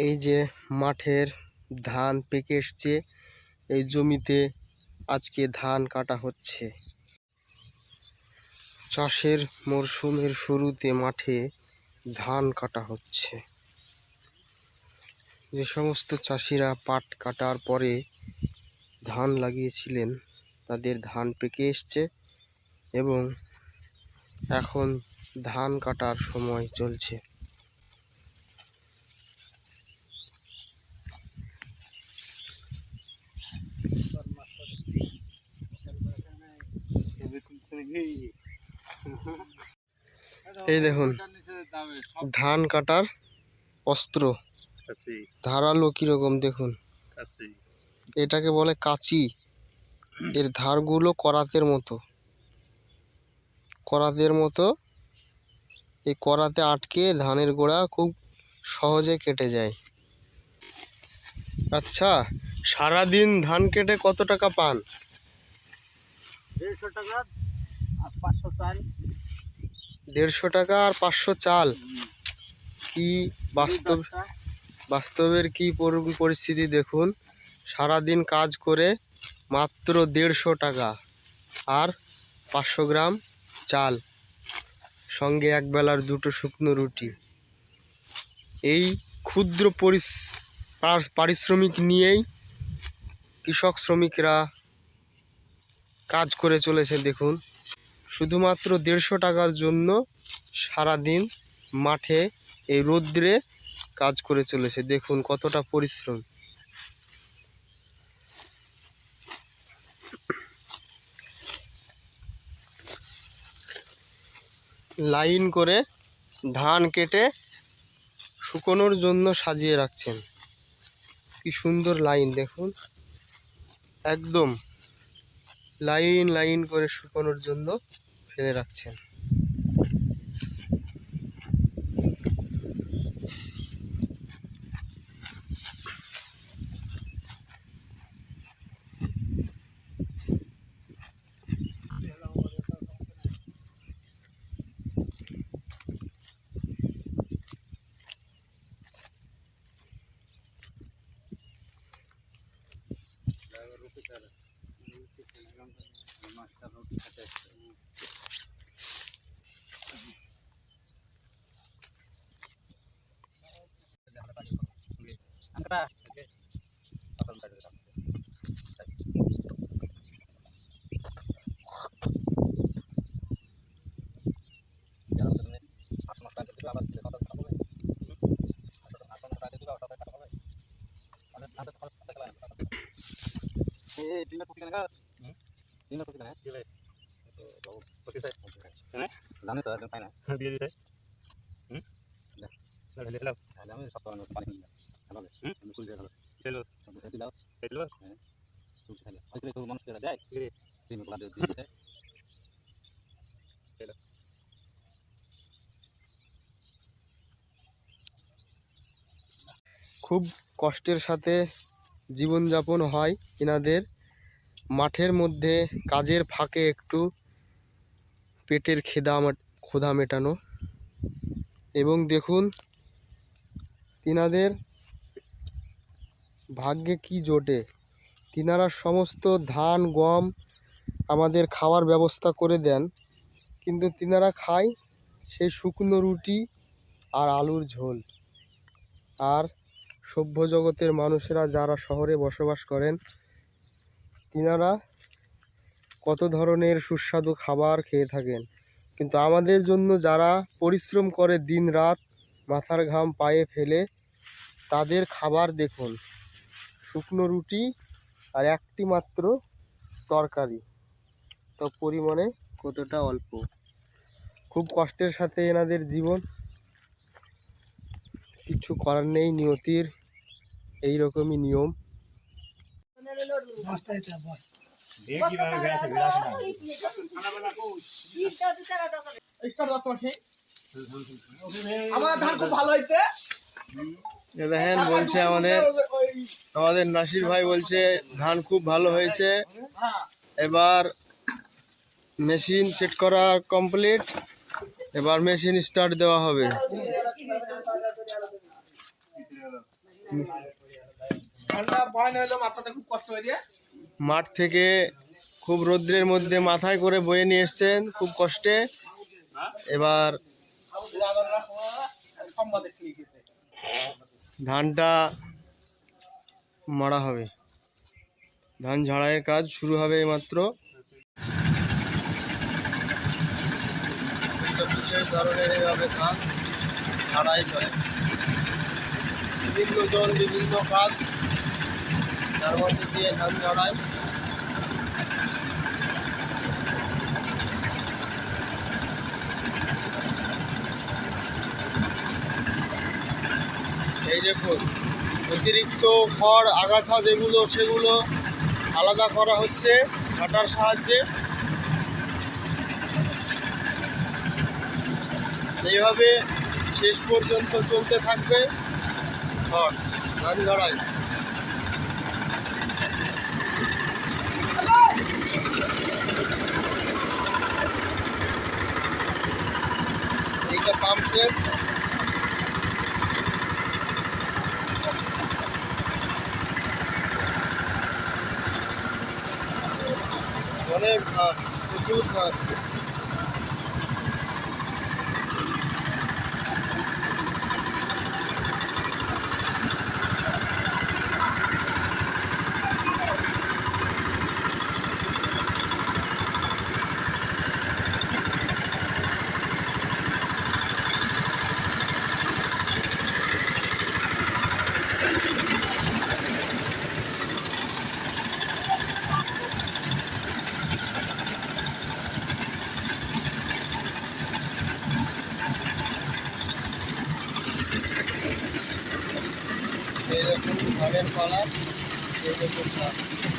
এই যে মাঠের ধান পেকে এসছে, এই জমিতে আজকে ধান কাটা হচ্ছে। চাষের মরশুমের শুরুতে মাঠে ধান কাটা হচ্ছে। যে সমস্ত চাষিরা পাট কাটার পরে ধান লাগিয়েছিলেন, তাদের ধান পেকে এসছে এবং এখন ধান কাটার সময় চলছে। এই দেখুন ধান কাটার অস্ত্র। ধারালো কীরকম দেখুন। এটাকে বলে কাঁচি। এর ধারগুলো করাতের মতো। করাতের মতো। এই করাতে আটকে ধানের গোড়া খুব সহজে কেটে যায়। আচ্ছা সারাদিন ধান কেটে কত টাকা পান? দেড়শো টাকা। আর পাঁচশো চাল। দেড়শো টাকা আর পাঁচশো চাল। কি বাস্তব বাস্তবের কি পরিস্থিতি দেখুন। সারাদিন কাজ করে মাত্র দেড়শো টাকা আর পাঁচশো গ্রাম চাল। সঙ্গে এক বেলার দুটো শুকনো রুটি। এই ক্ষুদ্র পরিস পারিশ্রমিক নিয়েই কৃষক শ্রমিকরা কাজ করে চলেছে দেখুন। শুধুমাত্র দেড়শো টাকার জন্য সারাদিন মাঠে এই রৌদ্রে কাজ করে চলেছে। দেখুন কতটা পরিশ্রম। লাইন করে ধান কেটে শুকোনোর জন্য সাজিয়ে রাখছেন। কি সুন্দর লাইন, দেখুন। একদম লাইন লাইন করে শুকোনোর জন্য ফেলে রাখছেন రా Oke. kopi kan gas? Dina kopi kan. Kopi saya. Ini? Lama tuh, di mana Dia dia. Hmm? Dah. Dah, dah, dah. Dah, dah, dah. Paling. ভালো হুম? ফুল দিয়ে ভালো চলো এটি দাও। দেখল চলছে তাহলে হয়তো তো মানুষ কেটে দেয় জি। তিন গোলা দিয়ে দিয়ে। দেয় খুব কষ্টের সাথে জীবনযাপন হয় এনাদের মাঠের মধ্যে কাজের ফাঁকে একটু পেটের খেদা ক্ষুধা মেটানো। এবং দেখুন তিনাদের ভাগ্যে কি জোটে? তিনারা সমস্ত ধান, গম আমাদের খাওয়ার ব্যবস্থা করে দেন। কিন্তু তিনারা খায় সেই শুকনো রুটি আর আলুর ঝোল। আর সভ্য জগতের মানুষেরা যারা শহরে বসবাস করেন, তিনারা কত ধরনের সুস্বাদু খাবার খেয়ে থাকেন। কিন্তু আমাদের জন্য যারা পরিশ্রম করে দিন রাত মাথার ঘাম পায়ে ফেলে, তাদের খাবার দেখুন। শুকনো রুটি আর একটি মাত্র তরকারি। তো পরিমাণে কতটা অল্প? খুব কষ্টের সাথে এনাদের জীবন। কিছু করার নেই নিয়তির। এই রকমই নিয়ম। আমার ধান খুব ভালো হয়েছে। দেখেন বলছে আমাদের আমাদের নাসির ভাই বলছে ধান খুব ভালো হয়েছে। এবার মেশিন সেট করা কমপ্লিট। এবার মেশিন স্টার্ট দেওয়া হবে। মাঠ থেকে খুব রৌদ্রের মধ্যে মাথায় করে বয়ে নিয়ে এসছেন খুব কষ্টে। এবার ধানটা মারা হবে। ধান ঝাড়াইয়ের কাজ শুরু হবে মাত্র বিশেষ ধরনের এভাবে ধান ঝাড়াই করে বিভিন্ন জন বিভিন্ন কাজ তার মধ্যে দিয়ে ধান ঝাড়ায়। এই দেখুন অতিরিক্ত খড়, আগাছা যেগুলো সেগুলো আলাদা করা হচ্ছে কাটার সাহায্যে। এইভাবে শেষ পর্যন্ত চলতে থাকবে খড়, ধান ঝাড়াই এইটা পাম্প সেট अनेक ধান প্রচুর